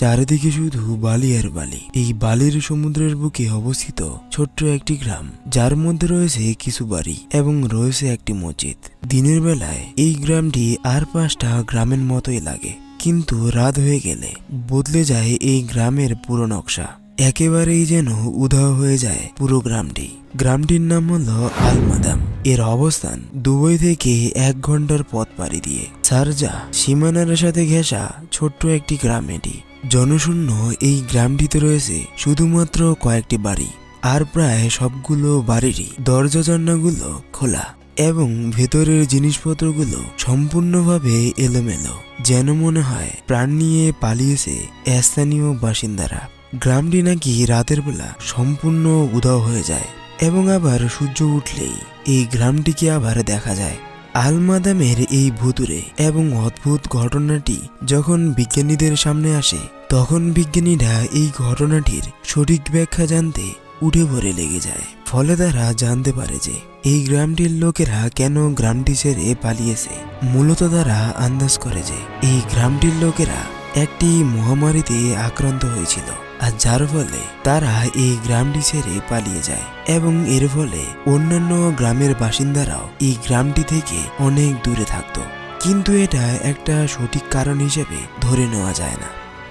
চারিদিকে শুধু বালি আর বালি। এই বালির সমুদ্রের বুকে অবস্থিত ছোট্ট একটি গ্রাম, যার মধ্যে রয়েছে কিছু বাড়ি এবং রয়েছে একটি মসজিদ। দিনের বেলায় এই গ্রামটি আর পাঁচটা গ্রামের মতোই লাগে, কিন্তু রাত হয়ে গেলে বদলে যায় এই গ্রামের পুরো নকশা। একেবারেই যেন উধাও হয়ে যায় পুরো গ্রামটি। গ্রামটির নাম হলো আলমাদাম। এর অবস্থান দুবাই থেকে এক ঘণ্টার পথ পাড়ি দিয়ে। সারজা সীমানার সাথে ঘেঁষা ছোট্ট একটি গ্রাম এটি। জনশূন্য এই গ্রামটিতে রয়েছে শুধুমাত্র কয়েকটি বাড়ি, আর প্রায় সবগুলো বাড়িরই দরজা জান্নাগুলো খোলা এবং ভেতরের জিনিসপত্রগুলো সম্পূর্ণভাবে এলোমেলো, যেন মনে হয় প্রাণ নিয়ে পালিয়েছে স্থানীয় বাসিন্দারা। গ্রামটি নাকি রাতের বেলা সম্পূর্ণ উধাও হয়ে যায় এবং আবার সূর্য উঠলেই এই গ্রামটিকে আবার দেখা যায়। আলমাদামের এই ভুতুরে এবং অদ্ভুত ঘটনাটি যখন বিজ্ঞানীদের সামনে আসে, তখন বিজ্ঞানীরা এই ঘটনাটির সঠিক ব্যাখ্যা জানতে উঠে পড়ে লেগে যায়। ফলে তারা জানতে পারে যে, এই গ্রামটির লোকেরা কেন গ্রামটি ছেড়ে পালিয়েছে। মূলত তারা আন্দাজ করে যে, এই গ্রামটির লোকেরা একটি মহামারীতে আক্রান্ত হয়েছিল, আর যার ফলে তারা এই গ্রামটি ছেড়ে পালিয়ে যায় এবং এর ফলে অন্যান্য গ্রামের বাসিন্দারাও এই গ্রামটি থেকে অনেক দূরে থাকতো। কিন্তু এটা একটা সঠিক কারণ হিসেবে ধরে নেওয়া যায় না।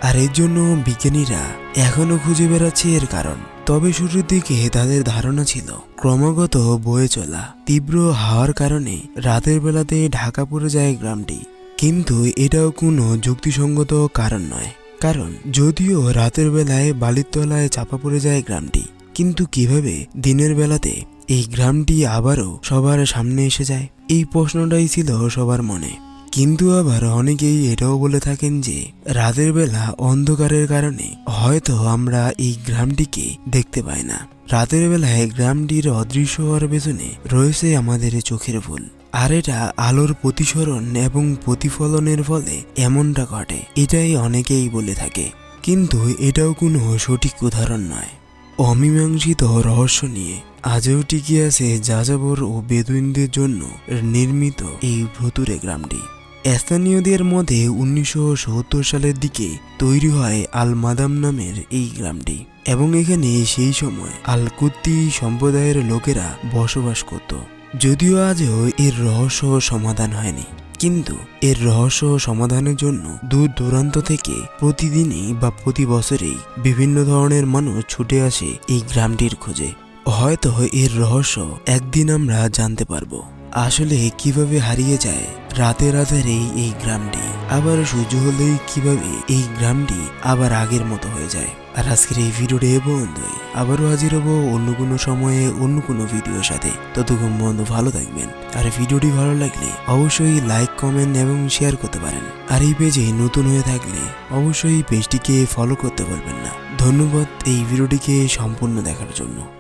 আর এর জন্য বিজ্ঞানীরা এখনও খুঁজে বেড়াচ্ছে এর কারণ। তবে শুরুর দিকে তাদের ধারণা ছিল, ক্রমাগত বয়ে চলা, তীব্র হাওয়ার কারণে রাতের বেলাতে ঢাকা পড়ে যায় গ্রামটি। কিন্তু এটাও কোনো যুক্তিসঙ্গত কারণ নয়। কারণ যদিও রাতের বেলায় বালির তলায় চাপা পড়ে যায় গ্রামটি, কিন্তু কীভাবে দিনের বেলাতে এই গ্রামটি আবারও সবার সামনে এসে যায়, এই প্রশ্নটাই ছিল সবার মনে। কিন্তু আবার অনেকেই এটাও বলে থাকেন যে, রাতের বেলা অন্ধকারের কারণে হয়তো আমরা এই গ্রামটিকে দেখতে পাই না। রাতের বেলায় গ্রামটির অদৃশ্য হওয়ার পেছনে রয়েছে আমাদের চোখের ভুল। আর এটা আলোর প্রতিসরণ এবং প্রতিফলনের ফলে এমনটা ঘটে, এটাই অনেকেই বলে থাকে। কিন্তু এটাও কোনো সঠিক উদাহরণ নয়। অমীমাংসিত রহস্য নিয়ে আজও টিকে আছে যাযাবর ও বেদুইনদের জন্য নির্মিত এই ভুতুরে গ্রামটি। স্থানীয়দের মধ্যে উনিশশো সত্তর সালের দিকে তৈরি হয় আল মাদাম নামের এই গ্রামটি এবং এখানে সেই সময় আল কুত্তি সম্প্রদায়ের লোকেরা বসবাস করত। যদিও আজও এর রহস্য সমাধান হয়নি, কিন্তু এর রহস্য সমাধানের জন্য দূর দূরান্ত থেকে প্রতিদিনই বা প্রতি বছরেই বিভিন্ন ধরনের মানুষ ছুটে আসে এই গ্রামটির খোঁজে। হয়তো এর রহস্য একদিন আমরা জানতে পারব। আসলে কীভাবে হারিয়ে যায় রাতে রাতের এই এই গ্রামটি? আবার সূর্য হলেই কীভাবে এই গ্রামটি আবার আগের মতো হয়ে যায়? আর আজকের এই ভিডিওটি এ পর্যন্তই। আবারও হাজির হব অন্য কোনো সময়ে, অন্য কোনো ভিডিওর সাথে। ততক্ষণ বন্ধু ভালো থাকবেন। আর ভিডিওটি ভালো লাগলে অবশ্যই লাইক, কমেন্ট এবং শেয়ার করতে পারেন। আর এই পেজে নতুন হয়ে থাকলে অবশ্যই পেজটিকে ফলো করতে বলবেন না। ধন্যবাদ এই ভিডিওটিকে সম্পূর্ণ দেখার জন্য।